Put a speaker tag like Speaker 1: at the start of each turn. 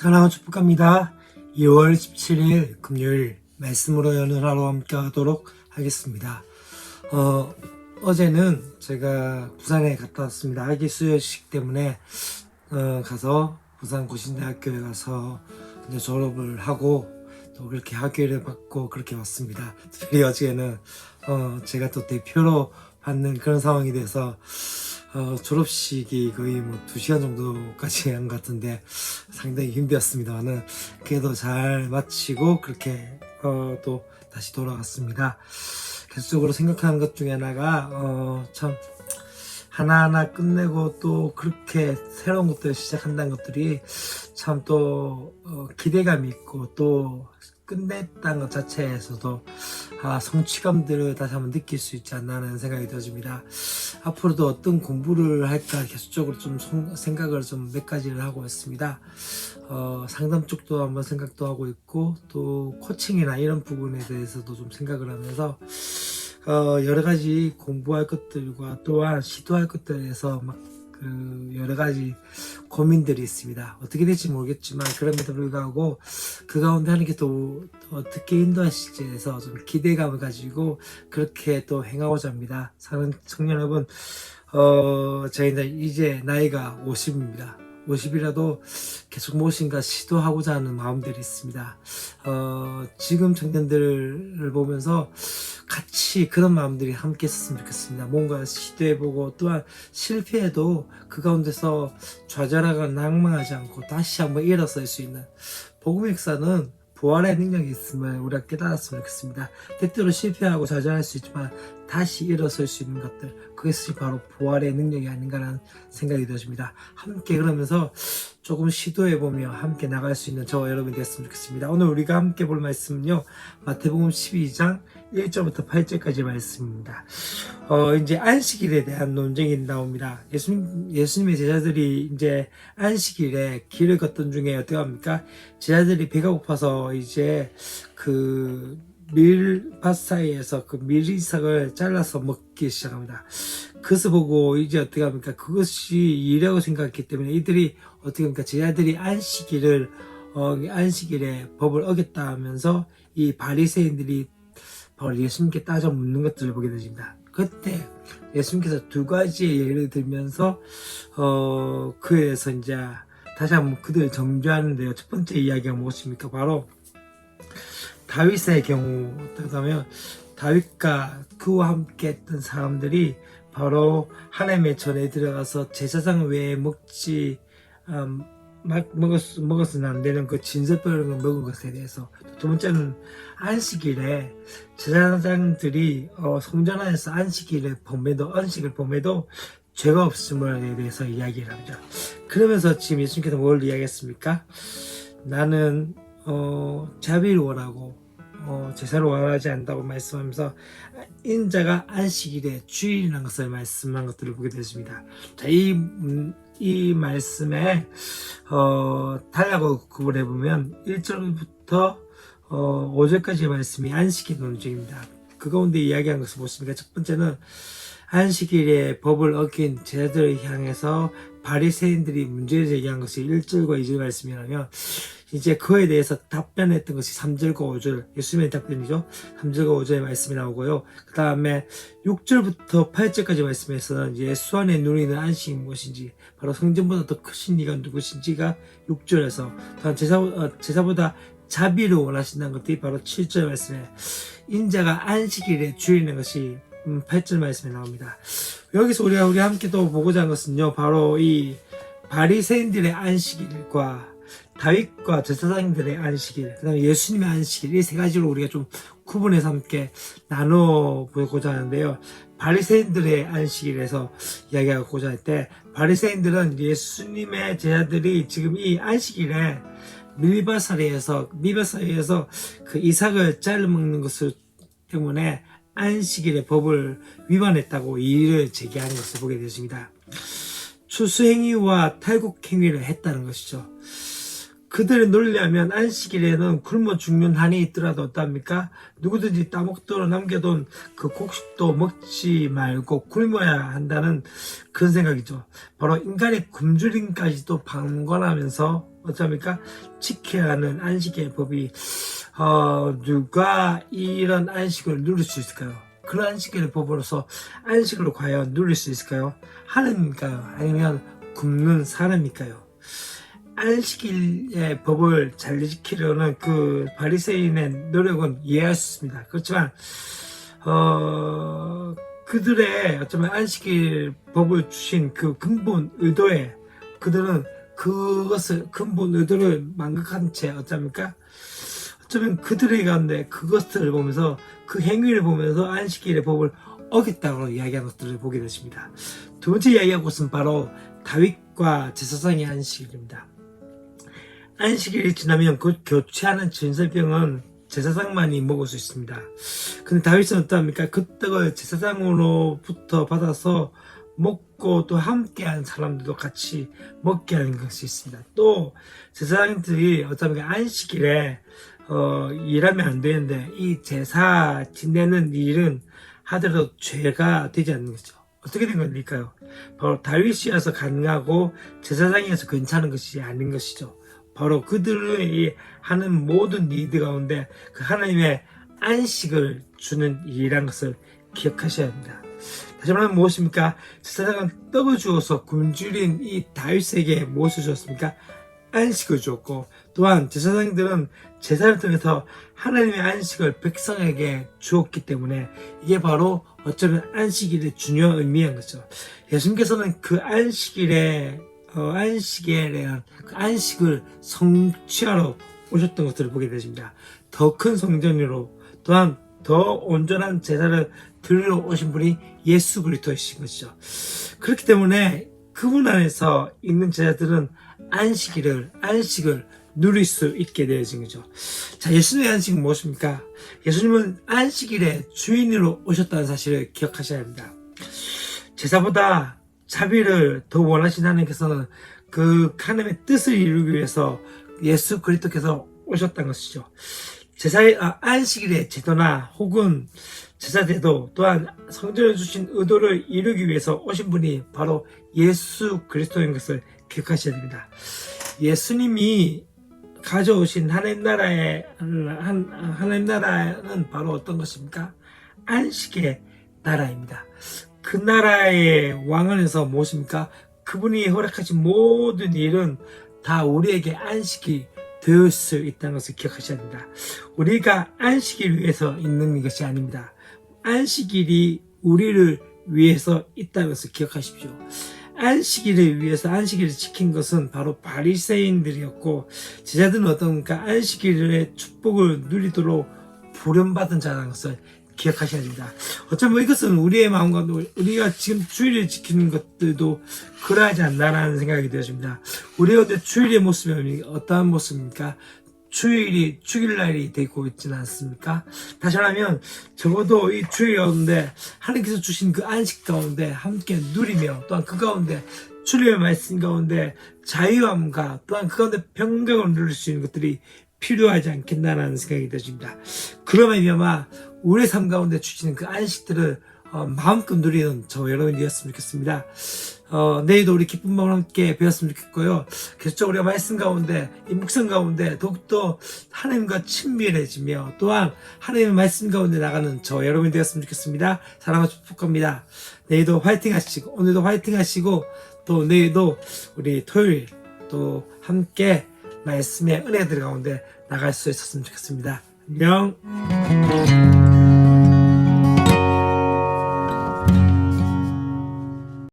Speaker 1: 사랑하는 축복합니다. 2월 17일 금요일 말씀으로 여는 하루 함께 하도록 하겠습니다. 어, 어제는 제가 부산에 갔다 왔습니다. 아기 수여식 때문에 어, 가서 부산 고신대학교에 가서 이제 졸업을 하고 또 그렇게 학교를 받고 그렇게 왔습니다. 특히 어제는 어, 제가 또 대표로 받는 그런 상황이 돼서 어, 졸업식이 거의 뭐 2시간 정도까지 한 것 같은데 상당히 힘들었습니다만은 그래도 잘 마치고 그렇게 어, 또 다시 돌아갔습니다. 계속적으로 생각하는 것 중에 하나가 어, 참 하나하나 끝내고 또 그렇게 새로운 것들을 시작한다는 것들이 참또 어, 기대감이 있고 또 끝냈다는 것 자체에서도 아, 성취감들을 다시 한번 느낄 수 있지 않나 하는 생각이 들어집니다. 앞으로도 어떤 공부를 할까 계속적으로 좀 송- 생각을 좀 몇 가지를 하고 있습니다. 어, 상담 쪽도 한번 생각도 하고 있고 또 코칭이나 이런 부분에 대해서도 좀 생각을 하면서 어, 여러 가지 공부할 것들과 또한 시도할 것들에서 막 그 여러 가지 고민들이 있습니다. 어떻게 될지 모르겠지만 그럼에도 불구하고 그 가운데 하나님께 또 어떻게 인도하실지에 대해서 좀 기대감을 가지고 그렇게 또 행하고자 합니다. 사는 청년 여러분, 어, 저희는 이제 나이가 50입니다. 50이라도 계속 무엇인가 시도하고자 하는 마음들이 있습니다. 어, 지금 청년들을 보면서 같이 그런 마음들이 함께 있었으면 좋겠습니다. 뭔가 시도해보고 또한 실패해도 그 가운데서 좌절하거나 낭망하지 않고 다시 한번 일어설 수 있는 복음의 역사는 부활의 능력이 있음을 우리가 깨달았으면 좋겠습니다. 때때로 실패하고 좌절할 수 있지만 다시 일어설 수 있는 것들 그것이 바로 부활의 능력이 아닌가라는 생각이 들어집니다. 함께 그러면서 조금 시도해 보며 함께 나갈 수 있는 저와 여러분이 됐으면 좋겠습니다. 오늘 우리가 함께 볼 말씀은요. 마태복음 12장 1절부터 8절까지 말씀입니다. 어, 이제 안식일에 대한 논쟁이 나옵니다. 예수님, 예수님의 제자들이 이제 안식일에 길을 걷던 중에 어떻게 합니까? 제자들이 배가 고파서 이제 그 밀밭 사이에서 그 밀이삭을 잘라서 먹기 시작합니다. 그것을 보고 이제 어떻게 합니까? 그것이 일이라고 생각했기 때문에 이들이 어떻게 합니까? 제자들이 안식일을 어, 안식일에 법을 어겼다 하면서 이 바리새인들이 바로 예수님께 따져 묻는 것들을 보게 되십니다. 그때 예수님께서 두 가지의 예를 들면서 어 그에서 이제 다시 한번 그들을 정죄하는데요. 첫 번째 이야기가 무엇입니까? 바로 다윗의 경우 하면 다윗과 그와 함께 했던 사람들이 바로 하나님의 전에 들어가서 제사장 외에 먹지 음, 막 먹었, 먹어서는 안 되는 그 진설병을 먹은 것에 대해서 두 번째는 안식일에 제사장들이 어, 성전 안에서 안식일을 범해도 안식을 범해도 죄가 없음에 대해서 이야기를 하죠. 그러면서 지금 예수님께서 뭘 이야기했습니까? 나는 어, 자비를 원하고 어, 제사를 원하지 않다고 말씀하면서 인자가 안식일에 주일이라는 것을 말씀한 것들을 보게 되었습니다. 자, 이, 음, 이 말씀에 어, 달라고 구분해 보면 1절부터 어, 5절까지의 말씀이 안식일 논쟁입니다. 그 가운데 이야기한 것을 보십니까? 첫 번째는 안식일에 법을 어긴 제자들을 향해서 바리새인들이 문제를 제기한 것이 1절과 2절 말씀이라면 이제 그에 대해서 답변했던 것이 3절과 5절 예수님의 답변이죠. 3절과 5절의 말씀이 나오고요. 그 다음에 6절부터 8절까지 말씀에서는 예수 안에 누리는 안식이 무엇인지 바로 성전보다 더 크신 이가 누구신지가 6절에서 또한 제사, 어, 제사보다 자비를 원하신다는 것들이 바로 7절 말씀에 인자가 안식일에 주의는 것이 음, 8절 말씀에 나옵니다. 여기서 우리가 우리 함께 또 보고자 하는 것은요. 바로 이 바리새인들의 안식일과 다윗과 제사장들의 안식일, 그 다음에 예수님의 안식일, 이 세 가지로 우리가 좀 구분해서 함께 나눠 보고자 하는데요. 바리새인들의 안식일에서 이야기하고자 할 때, 바리새인들은 예수님의 제자들이 지금 이 안식일에 밀바사리에서, 밀바사리에서 그 이삭을 잘라 먹는 것을 때문에 안식일의 법을 위반했다고 이의를 제기하는 것을 보게 되었습니다. 추수행위와 탈곡행위를 했다는 것이죠. 그들을 놀려면 안식일에는 굶어 죽는 한이 있더라도 어떻습니까? 누구든지 따먹도록 남겨둔 그 곡식도 먹지 말고 굶어야 한다는 그런 생각이죠. 바로 인간의 굶주림까지도 방관하면서 어쩝니까? 지켜야 하는 안식의 법이 어, 누가 이런 안식을 누릴 수 있을까요? 그런 안식의 법으로서 안식을 과연 누릴 수 있을까요? 하나님일까요? 아니면 굶는 사람일까요? 안식일의 법을 잘 지키려는 그 바리새인의 노력은 이해할 수 있습니다. 그렇지만 어, 그들의 어쩌면 안식일 법을 주신 그 근본 의도에 그들은 그것을 근본 의도를 망각한 채 어쩝니까? 어쩌면 그들의 가운데 그것들을 보면서 그 행위를 보면서 안식일의 법을 어겼다고 이야기하는 것들을 보게 되십니다. 두 번째 이야기한 것은 바로 다윗과 제사장의 안식일입니다. 안식일이 지나면 그 교체하는 진설병은 제사장만이 먹을 수 있습니다. 근데 다윗은 어떠합니까? 그 떡을 제사장으로부터 받아서 먹고 또 함께한 사람들도 같이 먹게 하는 것이 있습니다. 또 제사장들이 어쩌면 안식일에 어, 일하면 안 되는데 이 제사 지내는 일은 하더라도 죄가 되지 않는 거죠. 어떻게 된 겁니까요? 바로 다윗이어서 가능하고 제사장이어서 괜찮은 것이 아닌 것이죠. 바로 그들이 하는 모든 일들 가운데 그 하나님의 안식을 주는 일이란 것을 기억하셔야 합니다. 다시 말하면 무엇입니까? 제사장은 떡을 주어서 굶주린 이 다윗에게 무엇을 주었습니까? 안식을 주었고 또한 제사장들은 제사를 통해서 하나님의 안식을 백성에게 주었기 때문에 이게 바로 어쩌면 안식일의 중요한 의미인 거죠. 예수님께서는 그 안식일에 어, 안식에 대한 그 안식을 성취하러 오셨던 것들을 보게 되십니다. 더 큰 성전으로 또한 더 온전한 제사를 드리러 오신 분이 예수 그리스도이신 것이죠. 그렇기 때문에 그분 안에서 있는 제자들은 안식일을 안식을 누릴 수 있게 되어진 거죠. 자, 예수님의 안식은 무엇입니까? 예수님은 안식일의 주인으로 오셨다는 사실을 기억하셔야 합니다. 제사보다 자비를 더 원하신 하나님께서는 그 하나님의 뜻을 이루기 위해서 예수 그리스도께서 오셨다는 것이죠. 제사의 아, 안식일의 제도나 혹은 제사제도 또한 성전을 주신 의도를 이루기 위해서 오신 분이 바로 예수 그리스도인 것을 기억하셔야 됩니다. 예수님이 가져오신 하나님 나라의 한 하나님 나라는 바로 어떤 것입니까? 안식의 나라입니다. 그 나라의 왕 안에서 무엇입니까? 그분이 허락하신 모든 일은 다 우리에게 안식이 되을 수 있다는 것을 기억하셔야 됩니다. 우리가 안식일 위해서 있는 것이 아닙니다. 안식일이 우리를 위해서 있다는 것을 기억하십시오. 안식일을 위해서 안식일을 지킨 것은 바로 바리새인들이었고 제자들은 어떤가 안식일의 축복을 누리도록 부름받은 자라는 것을 기억하셔야 됩니다. 어쩌면 이것은 우리의 마음과 우리가 지금 주일을 지키는 것들도 그러하지 않나라는 생각이 되어집니다. 우리가 근데 주일의 모습이 어떠한 모습입니까? 주일이 주일날이 되고 있지는 않습니까? 다시 말하면 적어도 이 주일 가운데 하나님께서 주신 그 안식 가운데 함께 누리며 또한 그 가운데 주님의 말씀 가운데 자유함과 또한 그 가운데 평강을 누릴 수 있는 것들이 필요하지 않겠나라는 생각이 들어집니다. 그러면 아마 우리의 삶 가운데 주시는 그 안식들을 어, 마음껏 누리는 저 여러분이 되었으면 좋겠습니다. 어, 내일도 우리 기쁜 마음을 함께 배웠으면 좋겠고요. 계속적으로 우리가 말씀 가운데, 이 묵상 가운데 더욱더 하나님과 친밀해지며 또한 하나님의 말씀 가운데 나가는 저 여러분이 되었으면 좋겠습니다. 사랑하고 축복합니다. 내일도 화이팅 하시고, 오늘도 화이팅 하시고, 또 내일도 우리 토요일 또 함께 말씀의 은혜들 가운데 나갈 수 있었으면 좋겠습니다. 안녕.